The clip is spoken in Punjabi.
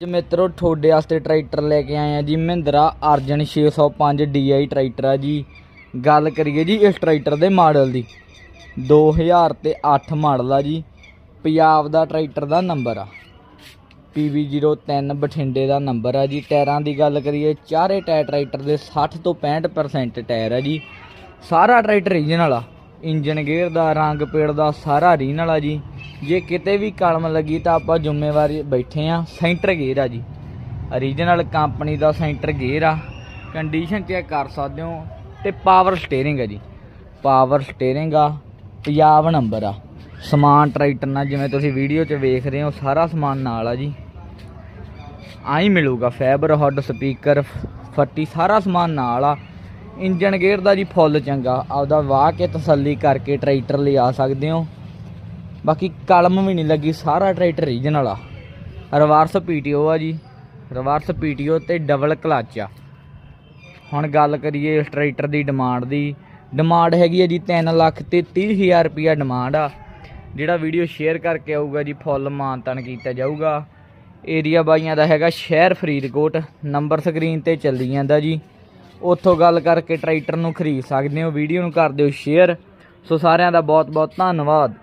ਜੀ ਮਿੱਤਰੋ, ਤੁਹਾਡੇ ਵਾਸਤੇ ਟਰੈਕਟਰ ਲੈ ਕੇ ਆਏ ਆ ਜੀ, ਮਹਿੰਦਰਾ ਅਰਜਨ 605 DI ਟਰੈਕਟਰ ਆ ਜੀ। ਗੱਲ ਕਰੀਏ ਜੀ ਇਸ ਟਰੈਕਟਰ ਦੇ ਮਾਡਲ ਦੀ 2000 ਤੇ 8 ਮਾਡਲ ਆ ਜੀ, ਪੰਜਾਬ ਦਾ ਟਰੈਕਟਰ ਦਾ ਨੰਬਰ ਆ। PV03 ਬਠਿੰਡੇ ਦਾ ਨੰਬਰ ਆ ਜੀ। ਟਾਇਰਾਂ ਦੀ ਗੱਲ ਕਰੀਏ, ਚਾਰੇ ਟਾਇਰ ਟਰੈਕਟਰ ਦੇ 60 ਤੋਂ 65% ਟਾਇਰ ਆ ਜੀ। ਸਾਰਾ ਟਰੈਕਟਰ ਰੀਜਨਲ ਆ, ਇੰਜਨ ਗੇਅਰ ਦਾ, ਰੰਗ ਪੇੜ ਦਾ, ਸਾਰਾ ਰੀਜਨਲ ਆ ਜੀ। ਜੇ ਕਿਤੇ ਵੀ ਕਲਮ ਲੱਗੀ ਤਾਂ ਆਪਾਂ ਜ਼ਿੰਮੇਵਾਰੀ ਬੈਠੇ ਆ। ਸੈਂਟਰ ਗੇਅਰ ਆ ਜੀ। ਓਰੀਜਨਲ ਕੰਪਨੀ ਦਾ ਸੈਂਟਰ ਗੇਅਰ ਆ। ਕੰਡੀਸ਼ਨ ਚੈੱਕ ਕਰ ਸਕਦੇ ਹੋ ਤੇ ਪਾਵਰ ਸਟੀਅਰਿੰਗ ਆ ਜੀ। ਪਾਵਰ ਸਟੀਅਰਿੰਗ ਆ ਪੰਜਾਬ ਨੰਬਰ ਆ। ਸਮਾਨ ਟਰੈਕਟਰ ਨਾਲ ਜਿਵੇਂ ਤੁਸੀਂ ਵੀਡੀਓ 'ਚ ਵੇਖ ਰਹੇ ਹੋ, ਸਾਰਾ ਸਮਾਨ ਨਾਲ ਆ ਜੀ। ਆਈ ਮਿਲੂਗਾ ਫੈਬਰ ਹੱਡ ਸਪੀਕਰ ਫੱਟੀ, ਸਾਰਾ ਸਮਾਨ ਨਾਲ ਆ। ਇੰਜਨ ਗੇਅਰ ਦਾ ਜੀ ਫੁੱਲ ਚੰਗਾ। ਆਪਦਾ ਵਾਹ ਕੇ ਤਸੱਲੀ ਕਰਕੇ ਟਰੈਕਟਰ ਲਿਆ ਸਕਦੇ ਹੋ। ਬਾਕੀ ਕਲਮ ਵੀ ਨਹੀਂ ਲੱਗੀ, ਸਾਰਾ ਟਰੈਕਟਰ ਰੀਜਨਲ ਆ ਰਿਵਰਸ ਪੀਟੀਓ ਆ ਜੀ। ਰਿਵਰਸ ਪੀਟੀਓ ਤੇ ਡਬਲ ਕਲਚ ਆ। ਹੁਣ ਗੱਲ ਕਰੀਏ ਇਸ ਟਰੈਕਟਰ ਦੀ ਡਿਮਾਂਡ ਦੀ। ਡਿਮਾਂਡ ਹੈਗੀ ਹੈ ਜੀ 3 ਲੱਖ ਤੇ 30000 ਰੁਪਿਆ ਡਿਮਾਂਡ ਆ। ਜਿਹੜਾ ਵੀਡੀਓ ਸ਼ੇਅਰ ਕਰਕੇ ਆਊਗਾ ਜੀ, ਫੁੱਲ ਮਾਨਤਨ ਕੀਤਾ ਜਾਊਗਾ। ਏਰੀਆ ਬਾਈਆਂ ਦਾ ਹੈਗਾ ਸ਼ਹਿਰ ਫਰੀਦਕੋਟ। ਨੰਬਰ ਸਕਰੀਨ ਤੇ ਚੱਲੀ ਜਾਂਦਾ ਜੀ। ਉੱਥੋਂ ਗੱਲ ਕਰਕੇ ਟਰੈਕਟਰ ਨੂੰ ਖਰੀਦ ਸਕਦੇ ਹੋ, ਵੀਡੀਓ ਨੂੰ ਕਰ ਦਿਓ ਸ਼ੇਅਰ ਸੋ ਸਾਰਿਆਂ ਦਾ ਬਹੁਤ ਬਹੁਤ ਧੰਨਵਾਦ।